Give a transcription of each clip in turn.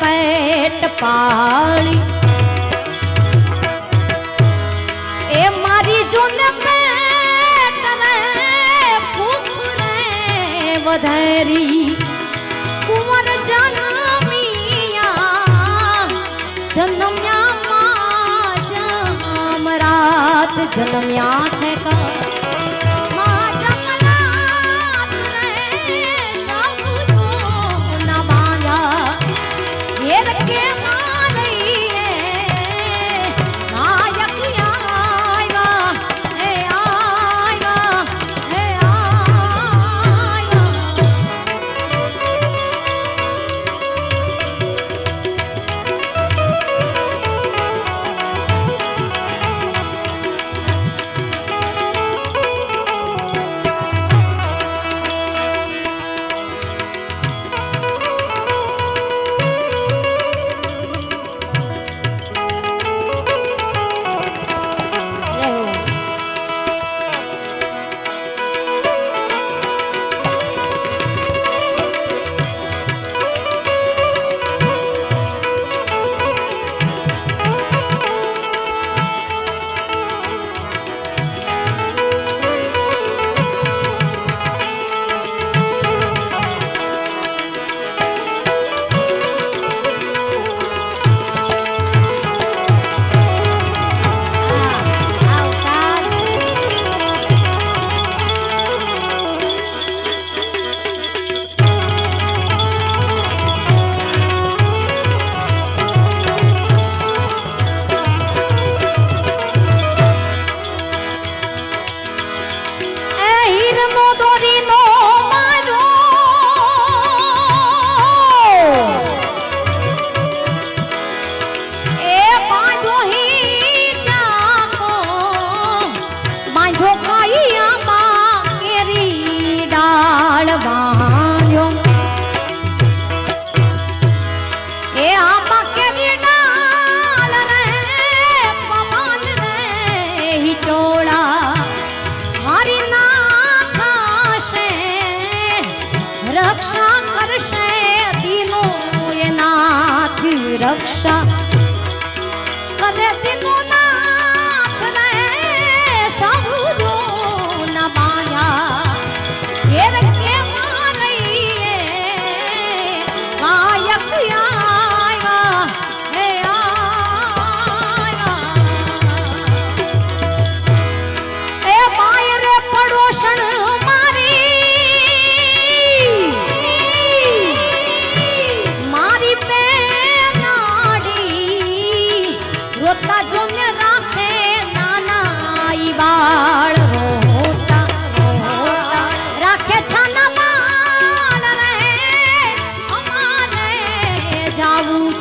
પેટ પાળી. એ મારી જૂન પેટ રે, ભૂખ રે વધારી. કુંવર જન્મિયા જન્મ્યા માં જમરાત જન્મ્યા છે કા.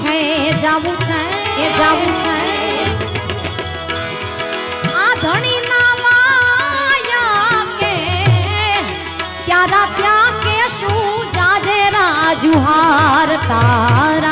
છે, એ છે, એ જાવું છે. આ ધણી ના માયા કે ક્યારા પ્યા કે શું જાજે રાજુહાર તારા?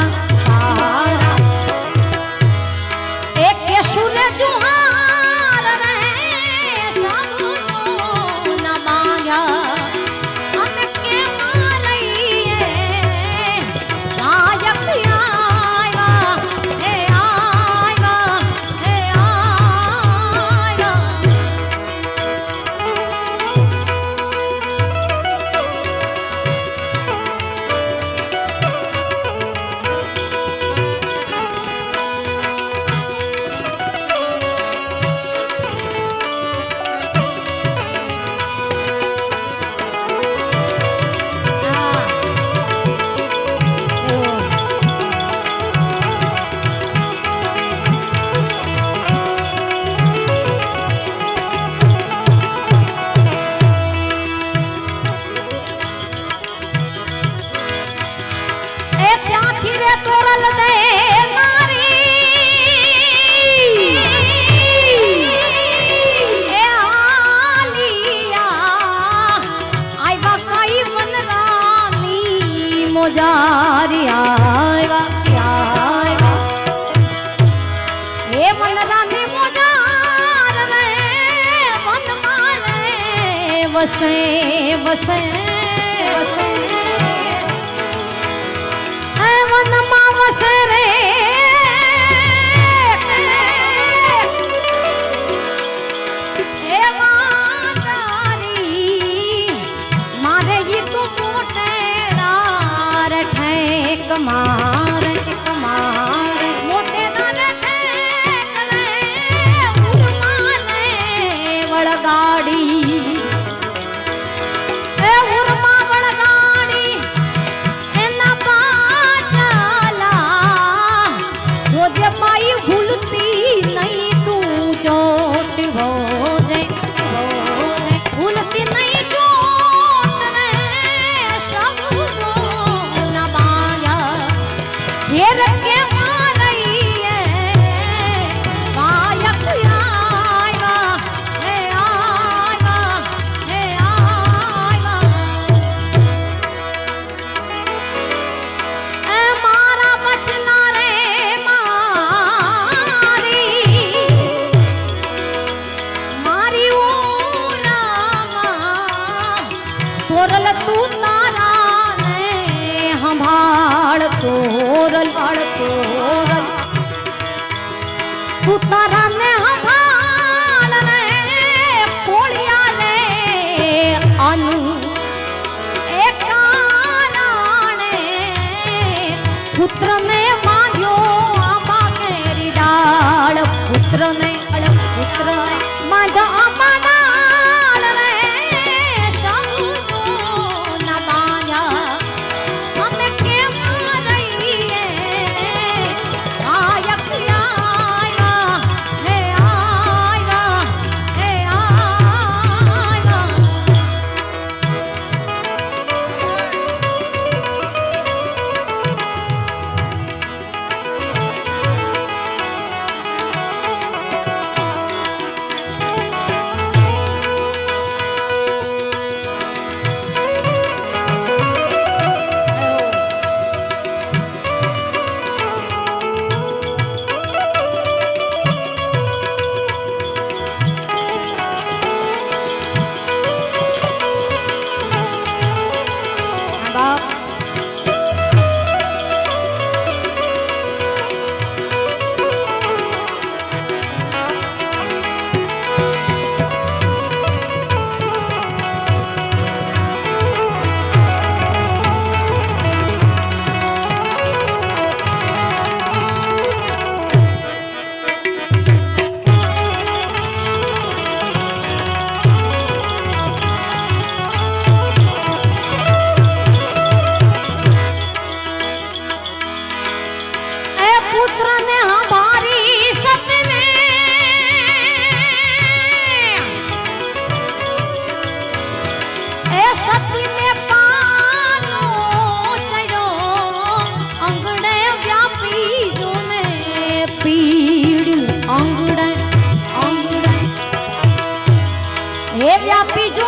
નજારી આવ્યા આવ્યા હે મન રાની વસે વસે. मा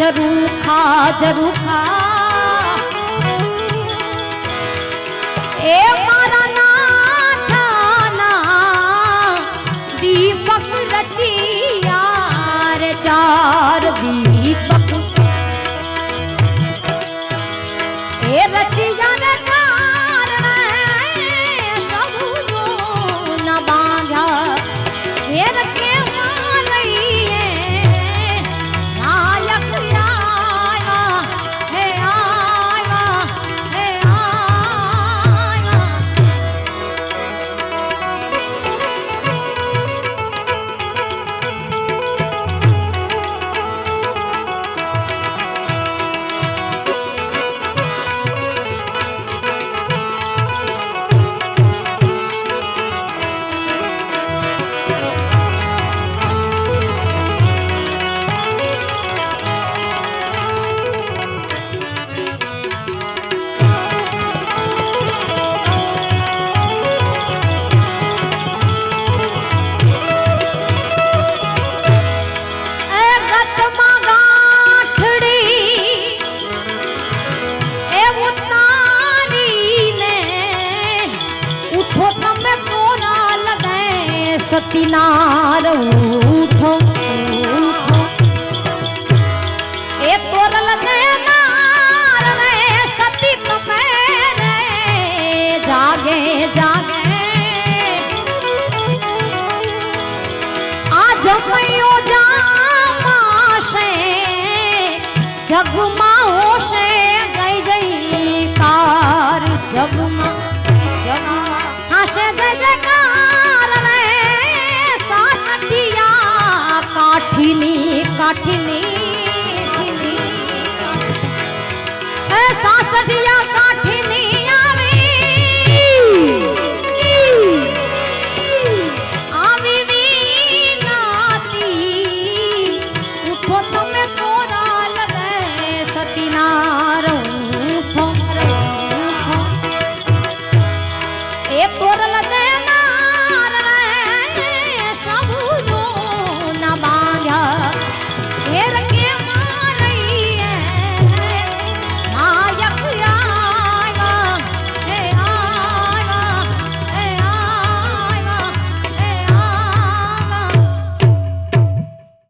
ઝરૂખા ઝરૂખા એ મારા નાથાના દીપક રચિયા ચાર દી સતીનાર ઉઠો